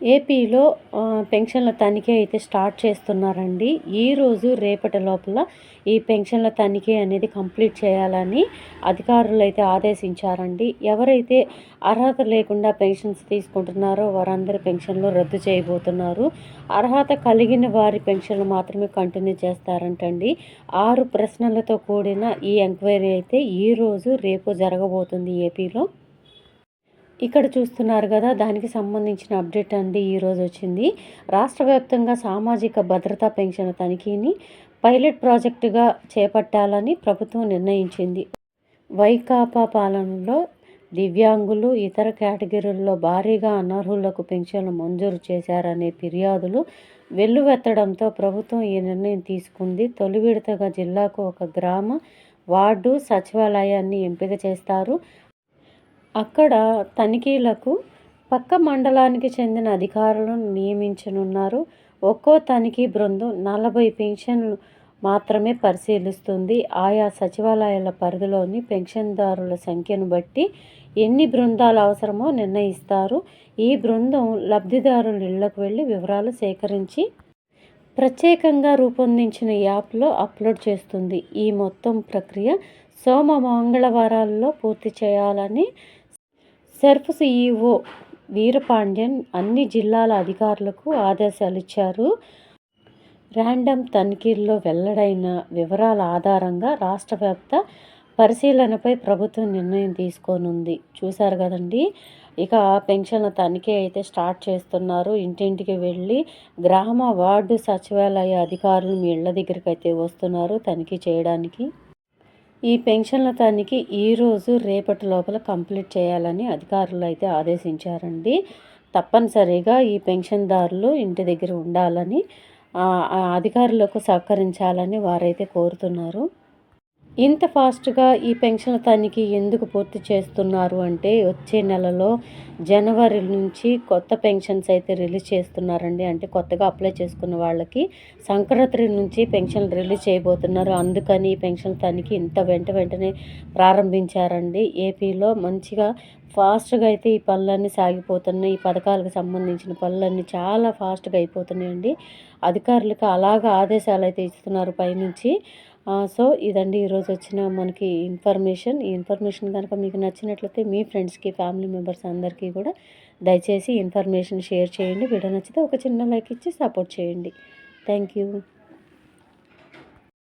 ఏపీలో పెన్షన్ల తనిఖీ అయితే స్టార్ట్ చేస్తున్నారండి. ఈరోజు రేపటి లోపల ఈ పెన్షన్ల తనిఖీ అనేది కంప్లీట్ చేయాలని అధికారులు అయితే ఆదేశించారండి. ఎవరైతే అర్హత లేకుండా పెన్షన్స్ తీసుకుంటున్నారో వారందరి పెన్షన్లు రద్దు చేయబోతున్నారు. అర్హత కలిగిన వారి పెన్షన్లు మాత్రమే కంటిన్యూ చేస్తారంటండి. ఆరు ప్రశ్నలతో కూడిన ఈ ఎంక్వైరీ అయితే ఈరోజు రేపు జరగబోతుంది ఏపీలో. ఇక్కడ చూస్తున్నారు కదా దానికి సంబంధించిన అప్డేట్ అండి ఈరోజు వచ్చింది. రాష్ట్ర వ్యాప్తంగా సామాజిక భద్రతా పెన్షన్ తనిఖీని పైలట్ ప్రాజెక్టుగా చేపట్టాలని ప్రభుత్వం నిర్ణయించింది. వైకాపా పాలనలో దివ్యాంగులు ఇతర కేటగిరీల్లో భారీగా అనర్హులకు పెన్షన్లు మంజూరు చేశారనే ఫిర్యాదులు వెల్లువెత్తడంతో ప్రభుత్వం ఈ నిర్ణయం తీసుకుంది. తొలి విడతగా జిల్లాకు ఒక గ్రామ వార్డు సచివాలయాన్ని ఎంపిక చేస్తారు. అక్కడ తనిఖీలకు పక్క మండలానికి చెందిన అధికారులను నియమించనున్నారు. ఒక్కో తనిఖీ బృందం నలభై పెన్షన్లు మాత్రమే పరిశీలిస్తుంది. ఆయా సచివాలయాల పరిధిలోని పెన్షన్దారుల సంఖ్యను బట్టి ఎన్ని బృందాలు అవసరమో నిర్ణయిస్తారు. ఈ బృందం లబ్ధిదారుల ఇళ్ళకు వెళ్ళి వివరాలు సేకరించి ప్రత్యేకంగా రూపొందించిన యాప్లో అప్లోడ్ చేస్తుంది. ఈ మొత్తం ప్రక్రియ సోమ మంగళవారాల్లో పూర్తి చేయాలని సెర్ఫ్ సీఈఓ వీరపాండ్యన్ అన్ని జిల్లాల అధికారులకు ఆదేశాలు ఇచ్చారు ర్యాండమ్ తనిఖీల్లో వెల్లడైన వివరాల ఆధారంగా రాష్ట్ర వ్యాప్త పరిశీలనపై ప్రభుత్వం నిర్ణయం తీసుకోనుంది. చూశారు కదండి? ఇక పెన్షన్ల తనిఖీ అయితే స్టార్ట్ చేస్తున్నారు. ఇంటింటికి వెళ్ళి గ్రామ వార్డు సచివాలయ అధికారులు మీ ఇళ్ళ దగ్గరికి అయితే వస్తున్నారు తనిఖీ చేయడానికి. ఈ పెన్షన్ల తనిఖీ ఈరోజు రేపటి లోపల కంప్లీట్ చేయాలని అధికారులు అయితే ఆదేశించారండి. తప్పనిసరిగా ఈ పెన్షన్దారులు ఇంటి దగ్గర ఉండాలని అధికారులకు సహకరించాలని వారైతే కోరుతున్నారు. ఇంత ఫాస్ట్గా ఈ పెన్షన్ల తనిఖీ ఎందుకు పూర్తి చేస్తున్నారు అంటే వచ్చే నెలలో జనవరి నుంచి కొత్త పెన్షన్స్ అయితే రిలీజ్ చేస్తున్నారండి. అంటే కొత్తగా అప్లై చేసుకున్న వాళ్ళకి సంక్రాంతి నుంచి పెన్షన్ రిలీజ్ చేయబోతున్నారు. అందుకని ఈ పెన్షన్ తనిఖీ ఇంత వెంట వెంటనే ప్రారంభించారండి. ఏపీలో మంచిగా ఫాస్ట్గా అయితే ఈ పనులన్నీ సాగిపోతున్నాయి. ఈ పథకాలకు సంబంధించిన పనులన్నీ చాలా ఫాస్ట్గా అయిపోతున్నాయండి. అధికారులకు అలాగ ఆదేశాలు అయితే ఇస్తున్నారు. పైనుంచి సో ఇదండి ఈరోజు వచ్చిన మనకి ఇన్ఫర్మేషన్. ఈ ఇన్ఫర్మేషన్ కనుక మీకు నచ్చినట్లయితే మీ ఫ్రెండ్స్కి ఫ్యామిలీ మెంబర్స్ అందరికీ కూడా దయచేసి ఇన్ఫర్మేషన్ షేర్ చేయండి. వీడియో నచ్చితే ఒక చిన్న లైక్ ఇచ్చి సపోర్ట్ చేయండి. Thank you.